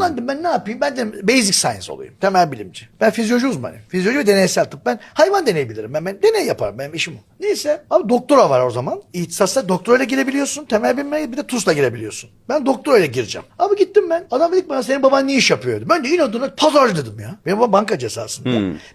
Lan dedim ben ne yapayım? Ben de basic science olayım. Temel bilimci. Ben fizyoloji uzmanıyım. Fizyoloji ve deneysel tıp. Ben hayvan deneyi bilirim. Ben, ben deney yaparım. Benim işim o. Neyse. Abi doktora var o zaman. İhtisasla doktorayla girebiliyorsun. Temel bilmeye bir de TUS'la girebiliyorsun. Ben doktorayla gireceğim. Abi gittim ben. Adam dedik bana senin baban ne iş yapıyordu? Ben de inadına pazarcı dedim ya. Benim babam bankacı esasında.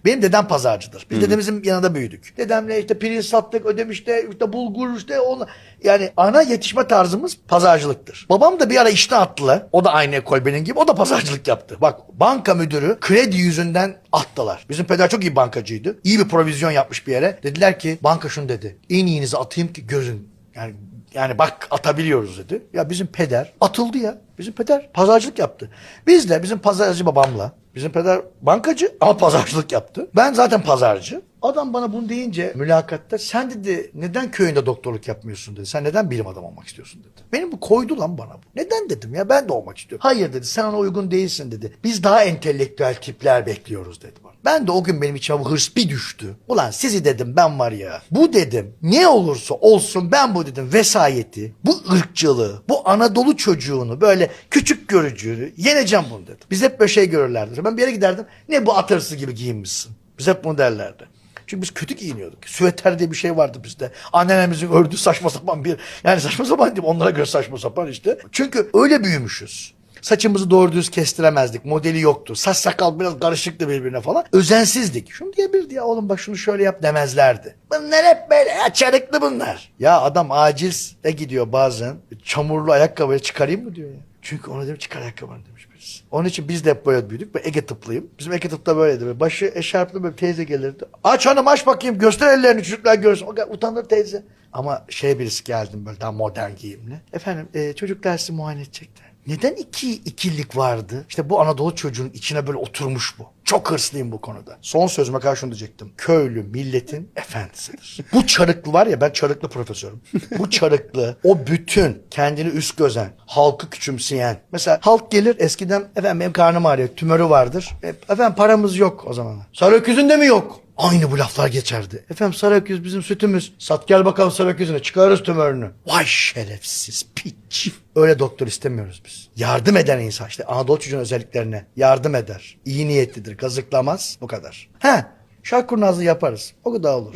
Benim dedem pazarcıdır. Biz dedemizin yanında büyüdük. Dedemle işte pirinç sattık, ödemişte, işte bulgur işte onu. Yani ana yetişme tarzımız pazarcılıktır. Babam da bir ara işten attılar. O da aynı ekol benim gibi. O da pazarcılık yaptı. Bak banka müdürü kredi yüzünden attılar. Bizim peder çok iyi bankacıydı. İyi bir provizyon yapmış bir yere. Dediler ki banka şunu dedi. En iyinizi atayım ki gözün. Yani yani bak atabiliyoruz dedi. Ya bizim peder atıldı ya. Bizim peder pazarcılık yaptı. Biz de bizim pazarcı babamla Bizim peder bankacı ama pazarcılık yaptı. Ben zaten pazarcı. Adam bana bunu deyince mülakatta sen dedi neden köyünde doktorluk yapmıyorsun dedi. Sen neden bilim adamı olmak istiyorsun dedi. Benim bu koydu lan bana bu. Neden dedim ya ben de olmak istiyorum. Hayır dedi sen ona uygun değilsin dedi. Biz daha entelektüel tipler bekliyoruz dedi bana. Ben de o gün benim içime hırs bir düştü. Ulan sizi dedim ben var ya. Bu dedim ne olursa olsun ben bu dedim vesayeti, bu ırkçılığı, bu Anadolu çocuğunu böyle küçük görücüğünü yeneceğim bunu dedim. Biz hep böyle şey görürlerdi. Ben bir yere giderdim. Ne bu at hırsı gibi giyinmişsin. Biz hep bunu derlerdi. Çünkü biz kötü giyiniyorduk. Süveter diye bir şey vardı bizde. Anneannemizin ördüğü saçma sapan bir... Yani saçma sapan değil onlara göre saçma sapan işte. Çünkü öyle büyümüşüz. Saçımızı doğru düz kestiremezdik. Modeli yoktu. Saç sakal biraz karışıktı birbirine falan. Özensizdik. Şunu diyebilirdi ya oğlum bak şunu şöyle yap demezlerdi. Bunlar hep böyle ya çarıklı bunlar. Ya adam acilse gidiyor bazen. Çamurlu ayakkabıyı çıkarayım mı diyor ya. Çünkü ona demiş çıkar ayakkabını demiş birisi. Onun için biz de hep böyle büyüdük. Ben Ege tıplıyım. Bizim Ege tıpta böyleydi. Böyle başı eşarplı böyle teyze gelirdi. Aç hanım aç bakayım göster ellerini çocuklar görsün. Utanır teyze. Ama şey birisi geldim böyle daha modern giyimli. Efendim e, çocuklar sizi muayene edecekler. Neden iki ikillik vardı? İşte bu Anadolu çocuğun içine böyle oturmuş bu. Çok hırslıyım bu konuda. Son sözüme karşı şunu diyecektim. Köylü milletin efendisidir. bu çarıklı var ya ben çarıklı profesörüm. Bu çarıklı o bütün kendini üst gözen, halkı küçümseyen. Mesela halk gelir eskiden efendim benim karnım ağrıyor, tümörü vardır. E, efendim paramız yok o zaman. Sarı öküzün de mi yok? Aynı bu laflar geçerdi. Efendim sarı öküz bizim sütümüz. Sat gel bakalım sarı öküzüne çıkarırız tümörünü. Vay şerefsiz piç. Öyle doktor istemiyoruz biz. Yardım eden insan işte Anadolu çocuğun özelliklerine yardım eder. İyi niyetlidir, kazıklamaz. Bu kadar. He şark kurnazlığı yaparız. O kadar olur.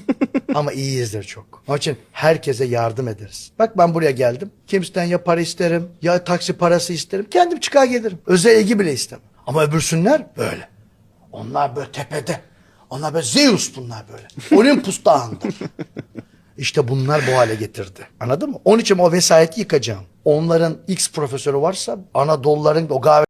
Ama iyiyizdir çok. Onun için herkese yardım ederiz. Bak ben buraya geldim. Kimseden ya para isterim ya taksi parası isterim. Kendim çıkar gelirim. Özel ilgi bile istemem. Ama öbürsünler böyle. Onlar böyle tepede. Onlar böyle Zeus bunlar böyle. Olympus dağında. İşte bunlar bu hale getirdi. Anladın mı? Onun için o vesayeti yıkacağım. Onların X profesörü varsa Anadoluların o